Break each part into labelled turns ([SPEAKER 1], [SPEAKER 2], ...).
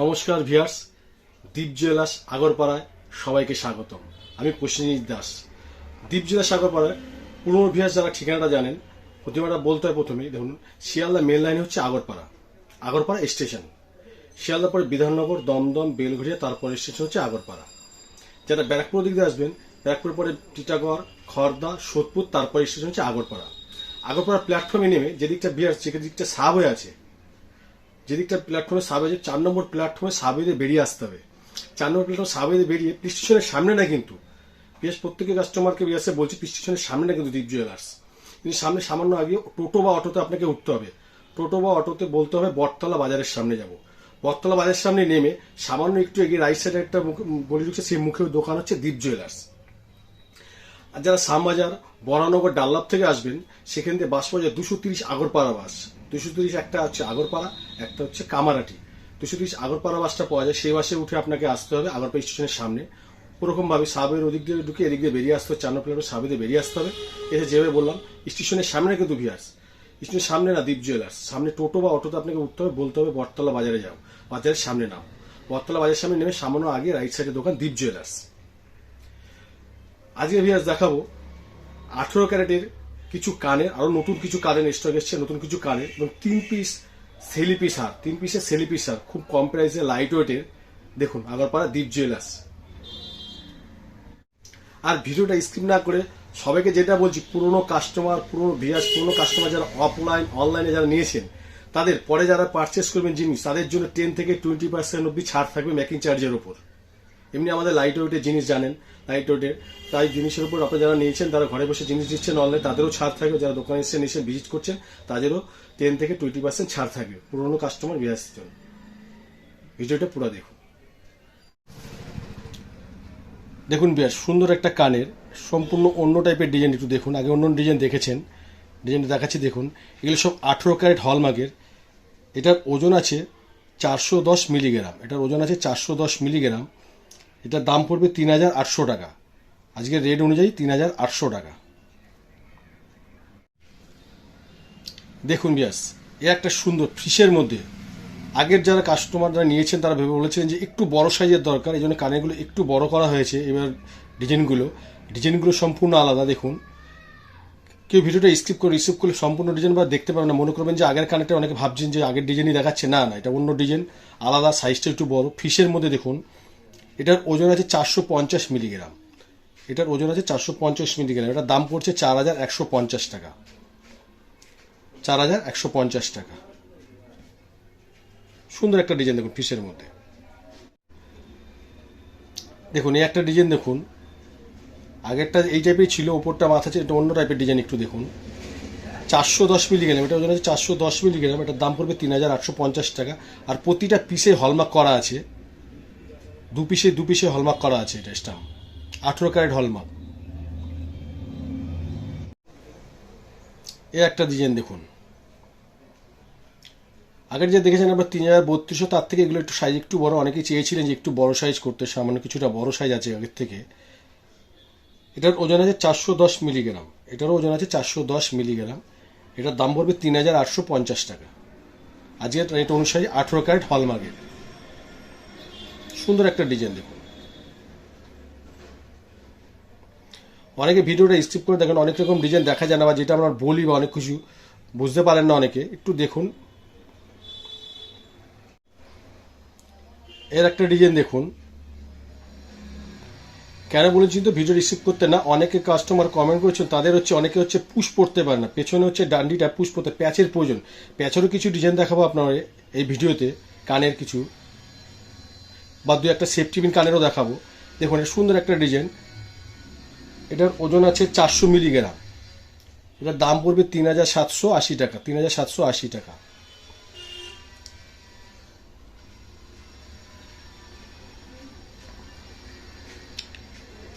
[SPEAKER 1] নমস্কার ভিয়ার্স দ্বীপ জুয়েলার্স আগরপাড়ায় সবাইকে স্বাগতম। আমি প্রসেনজিৎ দাস। দ্বীপ জুয়েলার্স আগরপাড়ায় পুরনো ভিয়ার্স যারা ঠিকানাটা জানেন, প্রতিমাটা বলতে হয় প্রথমেই, দেখুন, শিয়ালদা মেন লাইন হচ্ছে আগরপাড়া। আগরপাড়া স্টেশন। শিয়ালদা পরে বিধাননগর, দমদম, বেলঘড়িয়া, তারপর স্টেশন হচ্ছে আগরপাড়া। যারা ব্যারাকপুর দিক দিয়ে আসবেন, ব্যারাকপুর পরে টিটাগড় খড়দা সোদপুর, তারপর স্টেশন হচ্ছে আগরপাড়া। আগরপাড়া প্ল্যাটফর্মে নেমে যেদিকটা বিয়ার দিকটা সাব হয়ে আছে যেদিকটা প্ল্যাটফর্মে সাবে যে চার নম্বর প্ল্যাটফর্মে সাবেদে বেরিয়ে আসতে হবে। চার নম্বর প্ল্যাটফর্ম সাবেদে বেরিয়ে পুলিশ স্টেশনের সামনে না কিন্তু বিশেষ প্রত্যেকের কাস্টমারকে বিএসএ বলছি পুলিশ স্টেশনের সামনে না কিন্তু দীপ জুয়েলার্স কিন্তু সামনে সামান্য আগে টোটো বা অটোতে আপনাকে উঠতে হবে। টোটো বা অটোতে বলতে হবে, বটতলা বাজারের সামনে যাব। বটতলা বাজারের সামনে নেমে সামান্য একটু এগিয়ে রাইট সাইডে একটা গলি ঢুকছে, সেই মুখে দোকান হচ্ছে দীপ জুয়েলার্স আর যারা শ্যামবাজার, বরানগর ডাল্লাভ থেকে আসবেন, সেখান থেকে বাস পাওয়া যায় দুশো তিরিশ আগরপাড়া বাস। দুশো তিরিশ একটা হচ্ছে আগরপাড়া, একটা হচ্ছে কামারাটি। দুশো তিরিশ আগরপাড়া বাসটা পাওয়া যায়, সেই বাসে উঠে আপনাকে আসতে হবে আগরপাড়া স্টেশনের সামনে। ওরকম ভাবে সাবের ওদিক দিয়ে ঢুকে এদিক দিয়ে বেরিয়ে আসতে হবে, চার নম্বর সাবে দিয়ে বেরিয়ে আসতে হবে। এসে যেভাবে বললাম, স্টেশনের সামনে কিন্তু ভিয়ার্স স্টেশনের সামনে না দ্বীপ জুয়েলার্স। সামনে টোটো বা অটোতে আপনাকে উঠতে হবে, বলতে হবে বটতলা বাজারে যাও। বাজারের সামনে নাও। বটতলা বাজারের সামনে নেমে সামান্য আগে রাইট সাইডে দোকান দ্বীপ জুয়েলার্স। আজকে ভিয়াস দেখাবো আঠেরো ক্যারেটের কিছু কানের, আরও নতুন কিছু কানের স্টক এসছে, নতুন কিছু কানের, এবং তিন পিস সেলি পিস হার, তিন পিসের সেলি পিস হার, খুব কম প্রাইসে লাইট ওয়েটের দেখুন, আগরপাড়া দ্বীপ জুয়েলার্স আর ভিডিওটা স্কিপ না করে সবাইকে যেটা বলছি, পুরনো কাস্টমার পুরনো ভিয়াস পুরনো কাস্টমার যারা অফলাইন অনলাইনে যারা নিয়েছেন, তাদের পরে যারা পারচেস করবেন জিনিস, তাদের জন্য টেন থেকে টোয়েন্টি পার্সেন্ট অব্দি ছাড় থাকবে মেকিং চার্জের উপর। এমনি আমাদের লাইট ওয়েটের জিনিস জানেন লাইট ওয়েটের তাই জিনিসের উপর আপনারা যারা নিয়েছেন, তারা ঘরে বসে জিনিস দিচ্ছেন অনলাইন তাদেরও ছাড় থাকবে। যারা দোকানে এসে এসে ভিজিট করছেন, তাদেরও টেন থেকে টোয়েন্টি পার্সেন্ট ছাড় থাকবে। পুরনো কাস্টমার বিয়াসের জন্য। ভিডিওটা পুরো দেখুন। দেখুন বিয়াস, সুন্দর একটা কানের, সম্পূর্ণ অন্য টাইপের ডিজাইন একটু দেখুন। আগে অন্য ডিজাইন দেখেছেন। ডিজাইনটা দেখাচ্ছি, দেখুন। এগুলো সব আঠেরো ক্যারেট হলমার্কের। এটার ওজন আছে চারশো দশ মিলিগ্রাম। এটার ওজন আছে চারশো দশ মিলিগ্রাম। এটার দাম পড়বে তিন হাজার আটশো টাকা। আজকের রেট অনুযায়ী তিন হাজার আটশো টাকা। দেখুন বিয়াস, এ একটা সুন্দর ফিসের মধ্যে। আগের যারা কাস্টমাররা নিয়েছেন, তারা ভেবে বলেছেন যে একটু বড় সাইজের দরকার, এই জন্য কানেরগুলো একটু বড় করা হয়েছে। এবার ডিজাইনগুলো ডিজাইনগুলো সম্পূর্ণ আলাদা, দেখুন। কেউ ভিডিওটা স্কিপ করে রিসিভ করলে সম্পূর্ণ ডিজাইন বা দেখতে পারেন না। মনে করবেন যে আগের কানেরটা অনেকে ভাবছেন যে আগের ডিজাইনই দেখাচ্ছে। না না, এটা অন্য ডিজাইন। আলাদা সাইজটা একটু বড়। ফিসের মধ্যে দেখুন এটার ওজন আছে চারশো পঞ্চাশ মিলিগ্রাম। এটার ওজন আছে চারশো পঞ্চাশ মিলিগ্রাম। এটার দাম পড়ছে চার হাজার একশো পঞ্চাশ টাকা। চার হাজার একশো পঞ্চাশ টাকা। সুন্দর একটা ডিজাইন দেখুন ফিসের মধ্যে। দেখুন, এই একটা ডিজাইন দেখুন। আগেরটা এই টাইপের ছিল, ওপরটা মাথা ছিল এটা অন্য টাইপের ডিজাইন একটু দেখুন। চারশো দশ মিলিগ্রাম এটা ওজন আছে চারশো দশ মিলিগ্রাম, এটার দাম পড়বে তিন হাজার আটশো পঞ্চাশ টাকা। আর প্রতিটা পিসে হলমার্ক করা আছে। দু পিসে দু পিসে হলমার্ক করা আছে এটা স্টাম্প আঠেরো ক্যারেট হলমার্ক। এ একটা ডিজাইন দেখুন। আগের যে দেখেছেন আমরা তিন হাজার বত্রিশশো, তার থেকে এগুলো একটু সাইজ একটু বড়। অনেকেই চেয়েছিলেন যে একটু বড় সাইজ করতে, সামান্য কিছুটা বড় সাইজ আছে আগের থেকে। এটার ওজন আছে চারশো দশ মিলিগ্রাম। এটারও ওজন আছে চারশো দশ মিলিগ্রাম। এটার দাম পড়বে তিন হাজার আটশো পঞ্চাশ টাকা। আজকের রেট অনুসারে আঠেরো ক্যারেট হলমার্কের। সুন্দর একটা ডিজাইন দেখুন। অনেকে ভিডিওটা স্কিপ করে দেখেন, অনেক রকম ডিজাইন দেখা যায় না বা যেটা আমরা বলি বা অনেক কিছু বুঝতে পারেন না অনেকে। একটু দেখুন। এর একটা ডিজাইন দেখুন। কেন বলেছি তো ভিডিও রিসিভ করতে না? অনেকে কাস্টমার কমেন্ট করেছেন, তাদের হচ্ছে, অনেকে হচ্ছে পুশ পড়তে পারে না। পেছনে হচ্ছে ডান্ডিটা পুশ পড়তে প্যাচের প্রয়োজন। প্যাচেরও কিছু ডিজাইন দেখাবো আপনার এই ভিডিওতে, কানের কিছু। বা দু একটা সেফটি পিন কানেরও দেখাবো। দেখুন, এটা সুন্দর একটা ডিজাইন এটার ওজন আছে চারশো মিলিগ্রাম এটার দাম পড়বে তিন হাজার সাতশো আশি টাকা, তিন হাজার সাতশো আশি টাকা।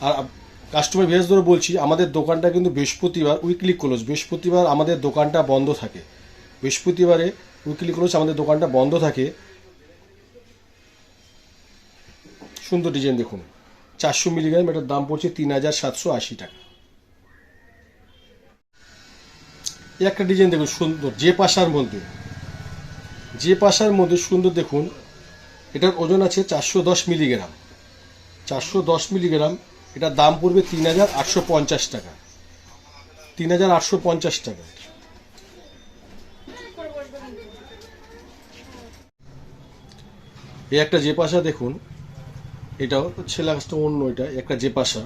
[SPEAKER 1] আর কাস্টমার বিশেষ ধরে বলছি, আমাদের দোকানটা কিন্তু বৃহস্পতিবার উইকলি ক্লোজ বৃহস্পতিবার আমাদের দোকানটা বন্ধ থাকে। বৃহস্পতিবারে উইকলি ক্লোজ আমাদের দোকানটা বন্ধ থাকে। সুন্দর ডিজাইন দেখুন। চারশো মিলিগ্রাম, এটার দাম পড়ছে তিন হাজার সাতশো আশি টাকা। একটা ডিজাইন দেখুন, সুন্দর, যে পাশার মধ্যে। যে পাশার মধ্যে সুন্দর দেখুন, এটার ওজন আছে চারশো দশ মিলিগ্রাম। চারশো দশ মিলিগ্রাম, এটার দাম পড়বে তিন হাজার আটশো পঞ্চাশ টাকা। তিন হাজার আটশো পঞ্চাশ টাকা। এই একটা যে পাশা দেখুন এটাও ছেলে গাছটা অন্য, এটা একটা পাশা।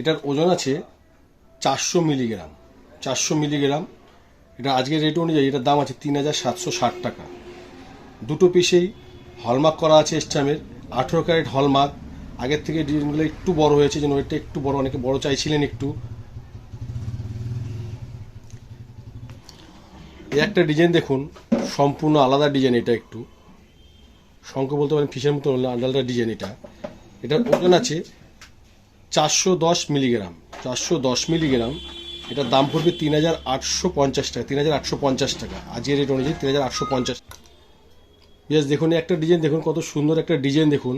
[SPEAKER 1] এটার ওজন আছে চারশো মিলিগ্রাম। চারশো মিলিগ্রাম, এটা আজকের রেট অনুযায়ী এটার দাম আছে তিন হাজার সাতশো ষাট টাকা। দুটো পিসেই হলমার্ক করা আছে স্ট্যামের আঠেরো ক্যারেট হলমার্ক আগের থেকে ডিজাইনগুলো একটু বড় হয়েছে, যেন ওইটা একটু বড়, অনেকে বড় চাইছিলেন একটু। এই একটা ডিজাইন দেখুন, সম্পূর্ণ আলাদা ডিজাইন এটা একটু। শঙ্খ বলতে পারেন ফিসের মতো আলাদা ডিজাইন এটা। এটার ওজন আছে চারশো দশ মিলিগ্রাম, চারশো দশ মিলিগ্রাম। এটার দাম পড়বে তিন হাজার আটশো পঞ্চাশ টাকা, তিন হাজার আটশো পঞ্চাশ টাকা। আজকের রেট অনুযায়ী তিন হাজার আটশো পঞ্চাশ ইয়েস দেখুন একটা ডিজাইন দেখুন, কত সুন্দর একটা ডিজাইন দেখুন।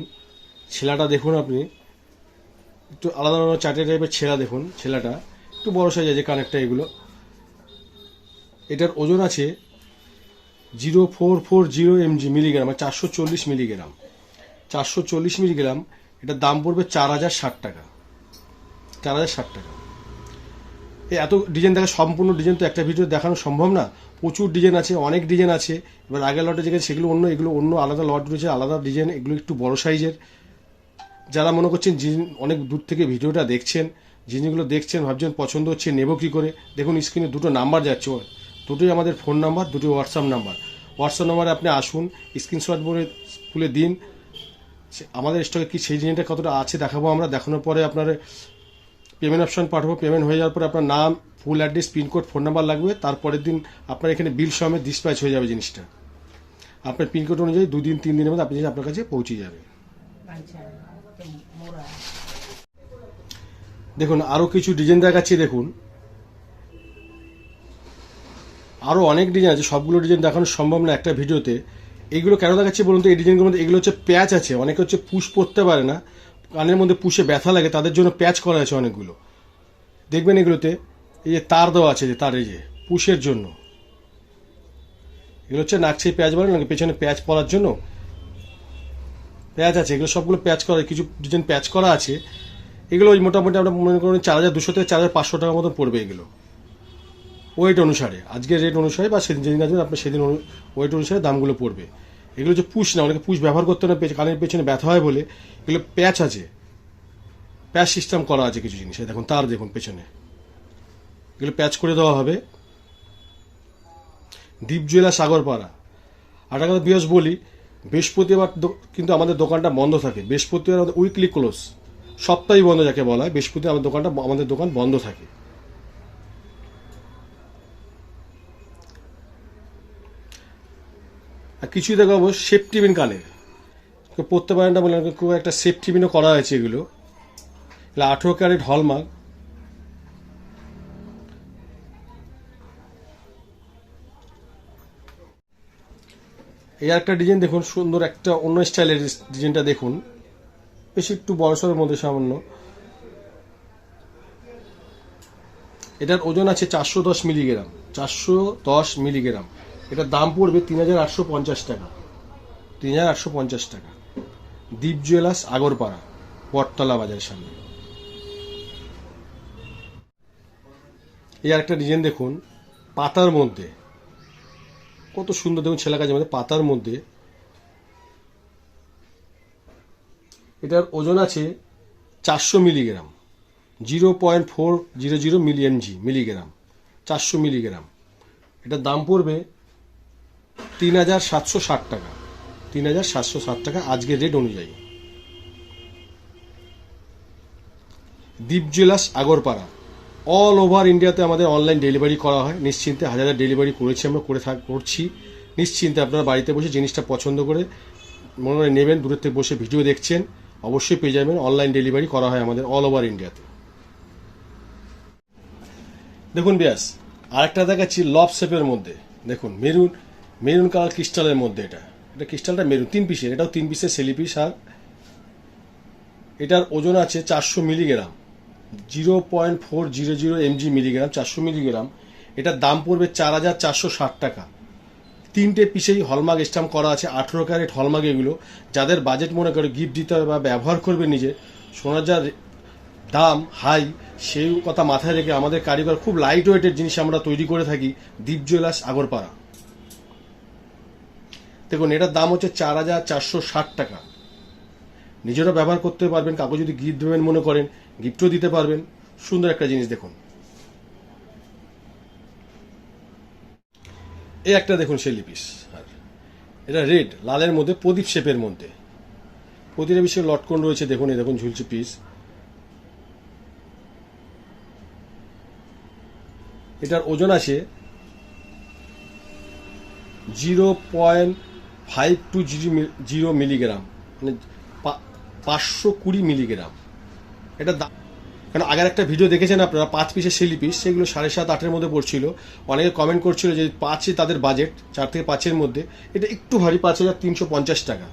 [SPEAKER 1] ছেলাটা দেখুন আপনি। একটু আলাদা আলাদা চারটে টাইপের ছেলা দেখুন, ছেলাটা। একটু বড় সাইজ আছে কানেকটা এগুলো। এটার ওজন আছে zero four four zero mg milligram মানে চারশো চল্লিশ মিলিগ্রাম। চারশো চল্লিশ মিলিগ্রাম, এটার দাম পড়বে চার হাজার ষাট টাকা। চার হাজার ষাট টাকা। এত ডিজাইন দেখা, সম্পূর্ণ ডিজাইন তো একটা ভিডিও দেখানো সম্ভব না। প্রচুর ডিজাইন আছে, অনেক ডিজাইন আছে। এবার আগের লটে যেখানে সেগুলো অন্য, এগুলো অন্য আলাদা লট রয়েছে, আলাদা ডিজাইন, এগুলো একটু বড় সাইজের। যারা মনে করছেন অনেক দূর থেকে ভিডিওটা দেখছেন জিনিসগুলো দেখছেন, ভাবছেন পছন্দ হচ্ছে, নেব কী করে? দেখুন, স্ক্রিনে দুটো নাম্বার যাচ্ছে। দুটোই আমাদের ফোন নাম্বার দুটোই হোয়াটসঅ্যাপ নাম্বার। হোয়াটসঅ্যাপ নাম্বারে আপনি আসুন স্ক্রিনশট বলে খুলে দিন। আমাদের স্টকে কি সেই জিনিসটা কতটা আছে দেখাবো আমরা। দেখানোর পরে আপনার পেমেন্ট অপশন পাঠাবো। পেমেন্ট হয়ে যাওয়ার পরে আপনার নাম full address pincode phone number লাগবে। তারপরের দিন আপনার এখানে বিল সমেত ডিসপ্যাচ হয়ে যাবে জিনিসটা। আপনার পিনকোড অনুযায়ী দুদিন তিন দিনের মধ্যে আপনি জিনিস আপনার কাছে পৌঁছে যাবে।
[SPEAKER 2] আচ্ছা মোরা।
[SPEAKER 1] দেখুন আরও কিছু ডিজাইন দেখাচ্ছি দেখুন। আরও অনেক ডিজাইন আছে, সবগুলো ডিজাইন দেখানো সম্ভব না একটা ভিডিওতে। এইগুলো কেন দেখাচ্ছি বলুন তো? এই ডিজাইনগুলোর মধ্যে এগুলো হচ্ছে প্যাচ আছে, অনেকে হচ্ছে পুশ পরতে পারে না। কানের মধ্যে পুষে ব্যথা লাগে, তাদের জন্য প্যাচ করা আছে অনেকগুলো। দেখবেন এগুলোতে, এই যে তার দেওয়া আছে যে, তার এই যে পুষের জন্য। এগুলো হচ্ছে নাকছে প্যাচ বলে নাকি পেছনে প্যাচ পরার জন্য? প্যাচ আছে, এগুলো সবগুলো প্যাচ করা কিছু ডিজাইন প্যাচ করা আছে। এগুলো ওই মোটামুটি আমরা মনে করুন চার হাজার দুশো থেকে চার হাজার পাঁচশো টাকার মতো পড়বে এগুলো। ওয়েট অনুসারে। আজকের রেট অনুসারে বা সেদিন যেদিন আসবেন, আপনার সেদিন ওয়েট অনুসারে দামগুলো পড়বে। এগুলো হচ্ছে পুষ না, অনেকে পুষ ব্যবহার করতে না কানের পেছনে ব্যথা হয় বলে এগুলো প্যাচ আছে। প্যাচ সিস্টেম করা আছে কিছু জিনিস। দেখুন, তার দেখুন পেছনে। এগুলো প্যাচ করে দেওয়া হবে। দ্বীপ জুয়েলা সাগরপাড়া। আর একটা কথা বিয়স বলি, বৃহস্পতিবার কিন্তু আমাদের দোকানটা বন্ধ থাকে। বৃহস্পতিবার আমাদের উইকলি ক্লোজ সপ্তাহে বন্ধ যাকে বলা হয়, বৃহস্পতিবার আমাদের দোকানটা আমাদের দোকান বন্ধ থাকে। আর কিছুই দেখাবো সেফটি বিন কেউ পড়তে পারেন না বলে খুব একটা সেফটি বিনও করা হয়েছে এগুলো। এগুলো আঠেরো ক্যারেট হলমার্ক এই একটা ডিজাইন দেখুন, সুন্দর একটা অন্য স্টাইলের ডিজাইনটা দেখুন। বেশি একটু বয়সের মধ্যে সামান্য। এটার ওজন আছে চারশো দশ মিলিগ্রাম, চারশো দশ মিলিগ্রাম। এটার দাম পড়বে তিন হাজার আটশো পঞ্চাশ টাকা। তিন হাজার আটশো পঞ্চাশ টাকা। দ্বীপ জুয়েলার্স, আগরপাড়া, বটতলা বাজারের সামনে। এই আরেকটা ডিজাইন দেখুন, পাতার মধ্যে। কত সুন্দর দেখুন ছেলে কাজের মধ্যে, পাতার মধ্যে। এটার ওজন আছে চারশো milligram. Zero point four zero zero million G, milligram. চারশো মিলিগ্রাম। এটার দাম পড়বে তিন হাজার সাতশো ষাট টাকা। তিন হাজার সাতশো ষাট টাকা আজকের রেট অনুযায়ী। দ্বীপ জুয়েলার্স আগরপাড়া। অল ওভার ইন্ডিয়াতে আমাদের অনলাইন ডেলিভারি করা হয়। নিশ্চিন্তে হাজার হাজার ডেলিভারি করেছি আমরা, করে থাক করছি। নিশ্চিন্তে আপনারা বাড়িতে বসে জিনিসটা পছন্দ করে মনে হয় নেবেন, দূরের থেকে বসে ভিডিও দেখছেন, অবশ্যই পেয়ে যাবেন। অনলাইন ডেলিভারি করা হয় আমাদের অল ওভার ইন্ডিয়াতে দেখুন ব্যাস, আরেকটা দেখাচ্ছি লব শেপের মধ্যে। দেখুন, মেরুন মেরুন কালার ক্রিস্টালের মধ্যে এটা। এটা ক্রিস্টালটা মেরুন, তিন পিসের। এটাও তিন পিসের সেলি পিস আর এটার ওজন আছে চারশো milligram. Zero point four zero zero MG milligram, চারশো মিলিগ্রাম। এটার দাম পড়বে চার হাজার চারশো ষাট টাকা। তিনটে পিসেই হলমার্ক স্ট্যাম্প করা আছে, আঠেরো ক্যারেট হলমার্ক এগুলো। যাদের বাজেট মনে করে গিফট দিতে হবে বা ব্যবহার করবে নিজে সোনার যা দাম হাই, সেই কথা মাথায় রেখে আমাদের কারিগর খুব লাইট ওয়েটের জিনিস আমরা তৈরি করে থাকি দীপ জুয়েলার্স আগরপাড়া। দেখুন, এটার দাম হচ্ছে চার হাজার চারশো ষাট টাকা। নিজেরা ব্যবহার করতে পারবেন কাউকে যদি গিফট দেবেন মনে করেন, গিফটও দিতে পারবেন। সুন্দর একটা জিনিস দেখুন। এই একটা দেখুন সেই লিপিস আর এটা রেড লালের মধ্যে প্রদীপ শেপের মধ্যে। প্রতিটা বিষয়ে লটকন রয়েছে, দেখুন, এই দেখুন ঝুলছে পিস এটার ওজন আছে zero point five two zero milligram মানে পাঁচশো কুড়ি মিলিগ্রাম। এটা কারণ আগের একটা ভিডিও দেখেছেন আপনারা, পাঁচ পিসের সেলি পিস, সেগুলো সাড়ে সাত, আটের মধ্যে পড়ছিল। অনেকে কমেন্ট করছিল যে পাঁচই তাদের বাজেট চার থেকে পাঁচের মধ্যে। এটা একটু ভারী, পাঁচ হাজার তিনশো পঞ্চাশ টাকা।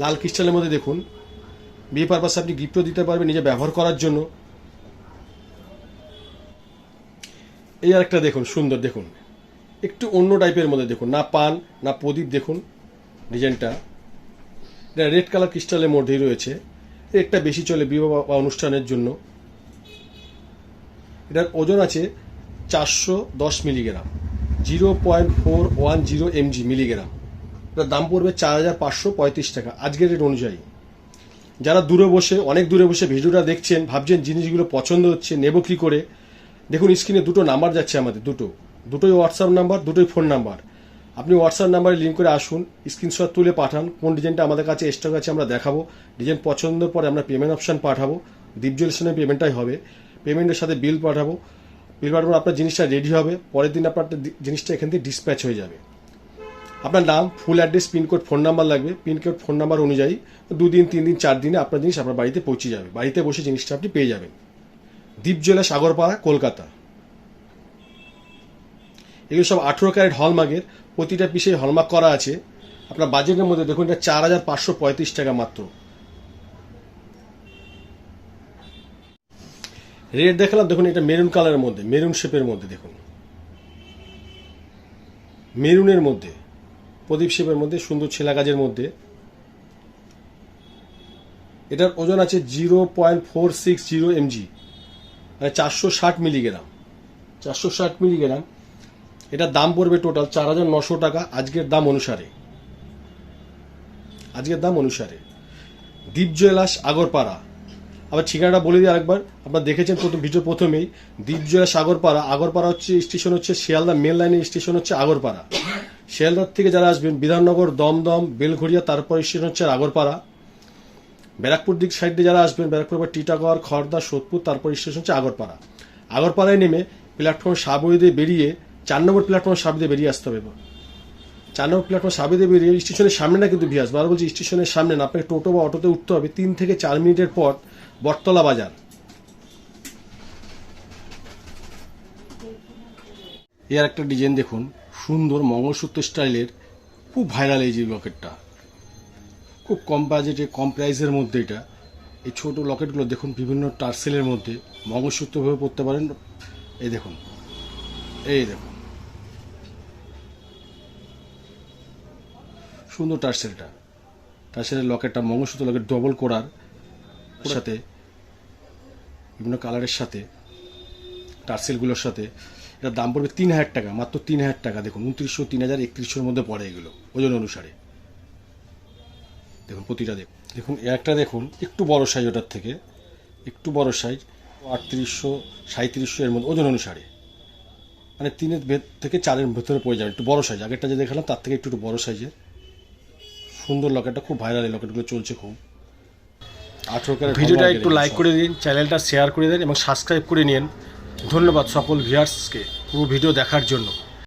[SPEAKER 1] লাল ক্রিস্টালের মধ্যে দেখুন। বিয়ে পারপাসে আপনি গিফটও দিতে পারবেন নিজে ব্যবহার করার জন্য। এই আর একটা দেখুন, সুন্দর দেখুন। একটু অন্য টাইপের মধ্যে দেখুন, না পান, না প্রদীপ দেখুন, ডিজাইনটা। এটা রেড কালার ক্রিস্টালের মধ্যেই রয়েছে। একটা বেশি চলে বিবাহ বা অনুষ্ঠানের জন্য। এটার ওজন আছে চারশো দশ milligram. Zero point four one zero mg milligram. এটার দাম পড়বে চার হাজার পাঁচশো পঁয়ত্রিশ টাকা, আজকের রেট অনুযায়ী। যারা দূরে বসে, অনেক দূরে বসে ভিডিওটা দেখছেন, ভাবছেন জিনিসগুলো পছন্দ হচ্ছে, নেব কি করে? দেখুন, স্ক্রিনে দুটো নাম্বার যাচ্ছে আমাদের, দুটো। দুটোই হোয়াটসঅ্যাপ নাম্বার দুটোই ফোন নাম্বার আপনি হোয়াটসঅ্যাপ নাম্বারে লিঙ্ক করে আসুন স্ক্রিনশট তুলে পাঠান, কোন ডিজাইনটা আমাদের কাছে স্টক আছে আমরা দেখাবো। ডিজাইন পছন্দের পরে আমরা পেমেন্ট অপশান পাঠাবো। দীপ জুয়েলার্সের পেমেন্টটাই হবে। পেমেন্টের সাথে বিল পাঠাবো। বিল পাঠাবো আপনার জিনিসটা রেডি হবে। পরের দিন আপনার জিনিসটা এখান থেকে ডিসপ্যাচ হয়ে যাবে। আপনার নাম full address pincode phone number লাগবে। পিনকোড ফোন নাম্বার অনুযায়ী দুদিন তিন দিন চার দিনে আপনার জিনিস আপনার বাড়িতে পৌঁছে যাবে। বাড়িতে বসে জিনিসটা আপনি পেয়ে যাবেন। দ্বীপ জেলা সাগরপাড়া, কলকাতা। এগুলো সব আঠেরো ক্যারেট হলমার্কের। প্রতিটা পিসে হলমার্ক করা আছে। আপনার বাজেটের মধ্যে দেখুন, এটা চার হাজার পাঁচশো পঁয়ত্রিশ টাকা মাত্র। রেট দেখালাম, দেখুন, এটা মেরুন কালারের মধ্যে মেরুন শেপের মধ্যে, দেখুন। মেরুনের মধ্যে, প্রদীপ শেপের মধ্যে, সুন্দর ছেলা গাছের মধ্যে। এটার ওজন আছে zero point four six zero mg মানে চারশো ষাট মিলিগ্রাম। চারশো ষাট মিলিগ্রাম এটার দাম পড়বে টোটাল চার হাজার নশো টাকা আজকের দাম অনুসারে। আজকের দাম অনুসারে। দ্বীপ জুয়েলার্স আগরপাড়া। আবার ঠিকানাটা বলে দিই আরেকবার। আপনারা দেখেছেন প্রথম ভিডিও প্রথমেই। দ্বীপ জুয়েলার্স আগরপাড়া। আগরপাড়া হচ্ছে স্টেশন হচ্ছে শিয়ালদা মেন লাইনের স্টেশন হচ্ছে আগরপাড়া। শিয়ালদার থেকে যারা আসবেন, বিধাননগর, দমদম, বেলঘড়িয়া, তারপর স্টেশন হচ্ছে আগরপাড়া। ব্যারাকপুর দিক সাইডে যারা আসবেন, ব্যারাকপুর বা টিটাগড় খড়দা সোদপুর, তারপর স্টেশন হচ্ছে আগরপাড়া। আগরপাড়ায় নেমে প্ল্যাটফর্ম সাবই দিয়ে বেরিয়ে চার নম্বর প্ল্যাটফর্ম সাবি দিয়ে বেরিয়ে আসতে হবে চার নম্বর প্ল্যাটফর্ম সাবি দিয়ে বেরিয়ে স্টেশনের সামনে না কিন্তু ভিয়াস বার বলছি, স্টেশনের সামনে না, আপনাকে টোটো বা অটোতে উঠতে হবে তিন থেকে চার মিনিটের পর বটতলা বাজার। এর একটা ডিজাইন দেখুন, সুন্দর মঙ্গলসূত্র স্টাইলের, খুব ভাইরাল এই যে লকেটটা। খুব কম বাজেটে কম প্রাইসের মধ্যে এটা। এই ছোট লকেটগুলো দেখুন, বিভিন্ন টার্সেলের মধ্যে মঙ্গলসূত্রভাবে পড়তে পারেন। এই দেখুন এই দেখুন। সুন্দর টার্সেলটা টার্সেলের লকেটটা মঙ্গলসূত্র লকেট ডবল করার সাথে বিভিন্ন কালারের সাথে টার্সেলগুলোর সাথে। এটার দাম পড়বে তিন হাজার টাকা মাত্র তিন হাজার টাকা। দেখুন উনত্রিশশো তিন হাজার একত্রিশশোর মধ্যে পড়ে এগুলো ওজন অনুসারে। দেখুন প্রতিটা দেখুন দেখুন একটা দেখুন একটু বড় সাইজ ওটার থেকে একটু বড় সাইজ আটত্রিশশো সাঁত্রিশশো এর মধ্যে ওজন অনুসারে। মানে তিনের ভেত থেকে চারের ভেতরে পড়ে যাবে একটু বড় সাইজ আগেরটা যে দেখালাম তার থেকে একটু একটু বড় সাইজের সুন্দর লকেটটা খুব ভাইরাল এই লকেটগুলো চলছে খুব। আঠেরো ক্যারেট ভিডিওটা একটু লাইক করে দিন চ্যানেলটা শেয়ার করে দিন এবং সাবস্ক্রাইব করে নিন ধন্যবাদ সকল ভিউয়ার্সকে পুরো ভিডিও দেখার জন্য।